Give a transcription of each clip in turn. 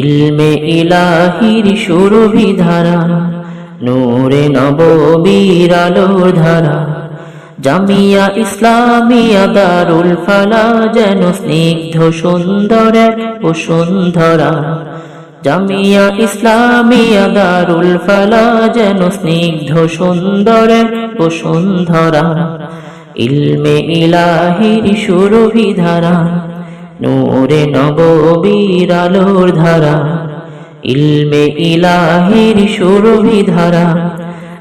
ইলমে ইলাহির সুরভি ধারা নূরে নববীর আলোর ধারা। জামিয়া ইসলামিয়া দারুল ফালা যেন স্নিগ্ধ, সুন্দর এক বসুন্ধরা জামিয়া ইসলামিয়া দারুল ফালা যেন স্নিগ্ধ, সুন্দর এক বসুন্ধরা ইলমে ইলাহির সুরভি ধারা নূরে নববীর আলোর ধারা ইলমে ইলাহির সুরভি ধারা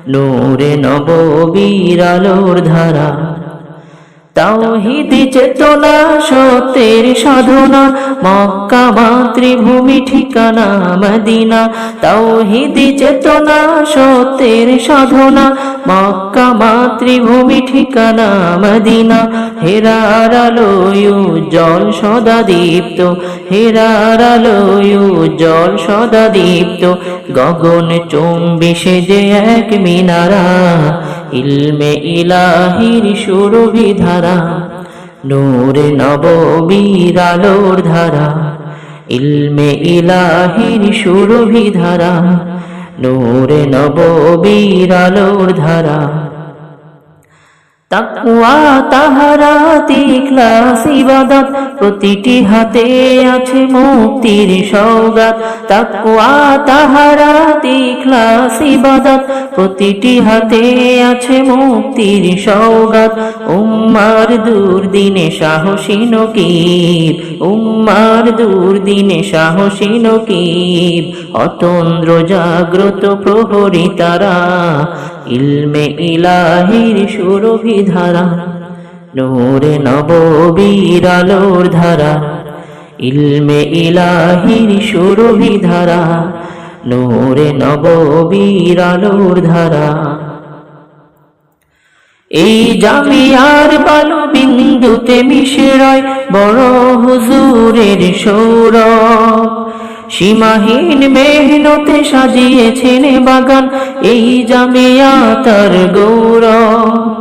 নূরে নববীর আলোর ধারা। তাওহিদি চেতনা সত্যের সাধনা, মক্কা মাতৃভূমি ঠিকানা মদিনা। তাওহিদি চেতনা সত্যের সাধনা, মক্কা মাতৃভূমি ঠিকানা মদিনা। হেরার আলোয় উজ্জ্বল সদা দীপ্ত হেরার আলোয় উজ্জ্বল সদা দীপ্ত। গগন চুম্বি সেজে এক মিনারা, ইলমে ইলাহির সুরভি ধারা নূরে নববীর আলোর ধারা, ইলমে ইলাহির সুরভি ধারা নূরে নববীর আলোর ধারা। তাকুয়া তাহারা তিক্লাস ইবাদত প্রতিটি হাতে আছে মুক্তির সৌগাত। তাকুয়া তাহারা তিক্লাস ইবাদত প্রতিটি হাতে আছে মুক্তির সৌগাত। উম্মার দুর্দিনে সাহসী নকিব উম্মার দুর্দিনে সাহসী নকিব অতন্দ্র জাগ্রত প্রহরী তারা। ইলমে ইলাহির সুরভি ধারা। নূরে নববীর আলোর ধারা, ইলমে ইলাহির সুরভি ধারা, নূরে নববীর আলোর ধারা। এই জামিয়ার বালু বিন্দুতে মিশরায় বড় হুজুরের সৌরভ। সীমাহীন মেহনতে সাজিয়েছেন বাগান, এই জামিয়া তার গৌরব।